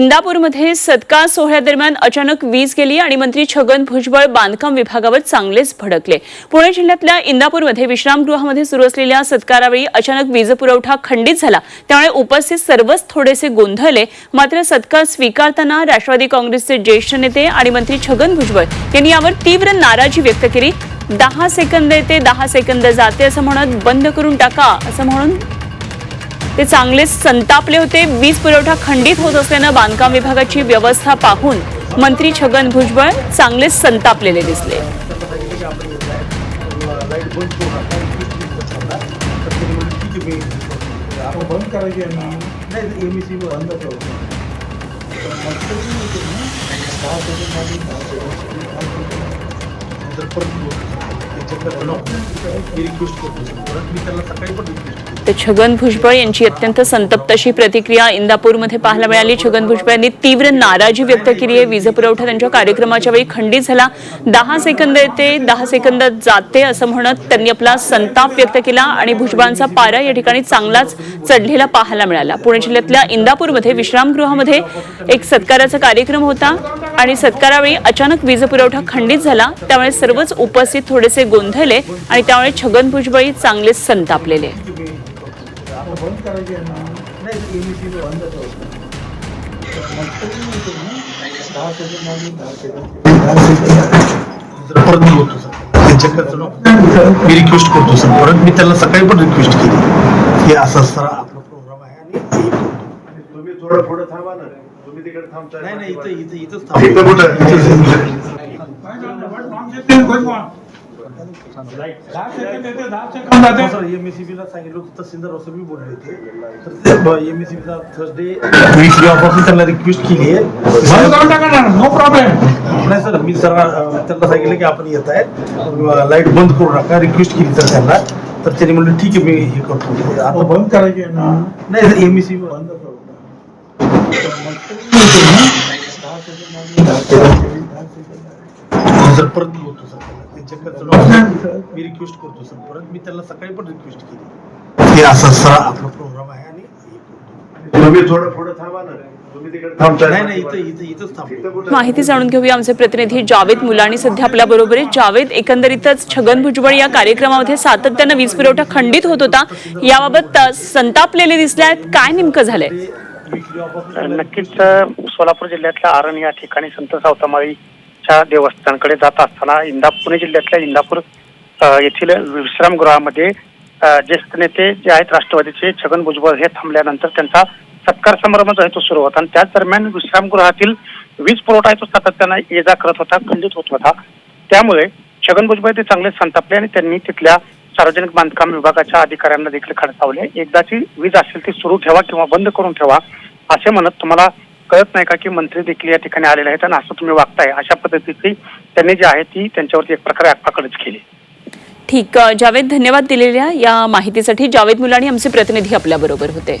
इंदापूरमध्ये सत्कार सोहळ्यादरम्यान अचानक वीज गेली आणि मंत्री छगन भुजबळ बांधकाम विभागावर चांगलेच भडकले. पुणे जिल्ह्यातल्या इंदापूरमध्ये विश्रामगृहामध्ये सुरू असलेल्या सत्कारावेळी अचानक वीज पुरवठा खंडित झाला. त्यामुळे उपस्थित सर्वच थोडेसे गोंधळले. मात्र सत्कार स्वीकारताना राष्ट्रवादी काँग्रेसचे ज्येष्ठ नेते आणि मंत्री छगन भुजबळ यांनी यावर तीव्र नाराजी व्यक्त केली. दहा सेकंद येते दहा सेकंद जाते असं म्हणत बंद करून टाका असं म्हणून ते चांगलेच संतापले होते. वीज पुरवठा खंडित होत असल्यानं बांधकाम विभागाची व्यवस्था पाहून मंत्री छगन भुजबळ चांगलेच संतापलेले दिसले. तर छगन भुजबळ यांची अत्यंत संतप्त अशी प्रतिक्रिया इंदापूरमध्ये पाहायला मिळाली. छगन भुजबळ यांनी तीव्र नाराजी व्यक्त केली आहे. वीज पुरवठा त्यांच्या कार्यक्रमाच्या वेळी खंडित झाला. दहा सेकंद येते दहा सेकंद जाते असं म्हणत त्यांनी आपला संताप व्यक्त केला आणि भुजबळांचा पारा या ठिकाणी चांगलाच चढलेला पाहायला मिळाला. पुणे जिल्ह्यातल्या इंदापूरमध्ये विश्रामगृहामध्ये एक सत्काराचा कार्यक्रम होता. आणि सत्कारावेळी अचानक वीज पुरवठा खंडित झाला त्यामुळे सर्वच उपस्थित थोडेसे गोंधळले आणि त्यामुळे छगन भुजबळी चांगलेच संतापलेले. मी रिक्वेस्ट करतो सर. परत मी त्याला सकाळी पण रिक्वेस्ट केली. की असं सर आपला प्रोग्राम आहे. आणि तुम्ही थोडं थोडं थांबा ना. तुम्ही तिकडे थांबताय नाही नाही इथं इथं इथंच इथं कुठं? सर सांगितलं होतं तहसीलदार असं मी बोलले होते एमएससीबीला थर्सडे वीकली ऑफ़ त्यांना रिक्वेस्ट केली आहे नो प्रॉब्लेम नाही सर मी सर त्यांना सांगितलं की आपण येत आहे लाईट बंद करू नका रिक्वेस्ट केली तर त्यांना तर त्यांनी म्हणलं ठीक आहे मी हे करतो आता बंद करायची ना नाही सर एमएससी बंद जर परत मी बोलतो सर. त्यांच्याकडचं नको. मी रिक्वेस्ट करतो सर. परत मी त्यांना सकाळी पण रिक्वेस्ट केली. की असं सर आपला प्रोग्राम आहे आणि करतो. तुम्ही थोडं पुढे थांबा ना. तुम्ही तिकडे थांबताय. नाही नाही इथं इथं इथंच इथं थांबतो कुठं? माहिती जाणून घेऊया आमचे प्रतिनिधी जावेद मुलानी. सध्या आपल्या बरोबर आहे जावेद एकंदरीतच छगन भुजबळ या कार्यक्रमामध्ये सातत्यानं वीज पुरवठा खंडित होत होता. याबाबत संतापलेले दिसले आहेत. काय नेमकं झालंय? नक्कीच सोलापूर जिल्ह्यातल्या आरण या ठिकाणी संत सावतामाळीच्या देवस्थानकडे जात असताना इंदा पुणे जिल्ह्यातल्या इंदापूर येथील विश्रामगृहामध्ये ज्येष्ठ नेते जे आहेत राष्ट्रवादीचे छगन भुजबळ हे थांबल्यानंतर त्यांचा सत्कार समारंभ जो आहे तो सुरू होता. आणि त्याच दरम्यान विश्रामगृहातील वीज पुरवठा आहे तो सातत्यानं ये जा करत होता खंडित होत होता. त्यामुळे छगन भुजबळ ते चांगले संतापले आणि त्यांनी तिथल्या सार्वजनिक बांधकाम विभागाच्या अधिकाऱ्यांना देखील खडसावले. एकदाची वीज असेल ती सुरू ठेवा किंवा बंद करून ठेवा असे म्हणत तुम्हाला कळत नाही का की मंत्री देखील या ठिकाणी आलेले आहेत आणि असं तुम्ही वागताय? अशा पद्धतीची त्यांनी जी आहे ती त्यांच्यावरती एक प्रकारे आगपाकडच केली. ठीक. जावेद धन्यवाद दिलेल्या या माहितीसाठी. जावेद मुलानी आमचे प्रतिनिधी आपल्या बरोबर होते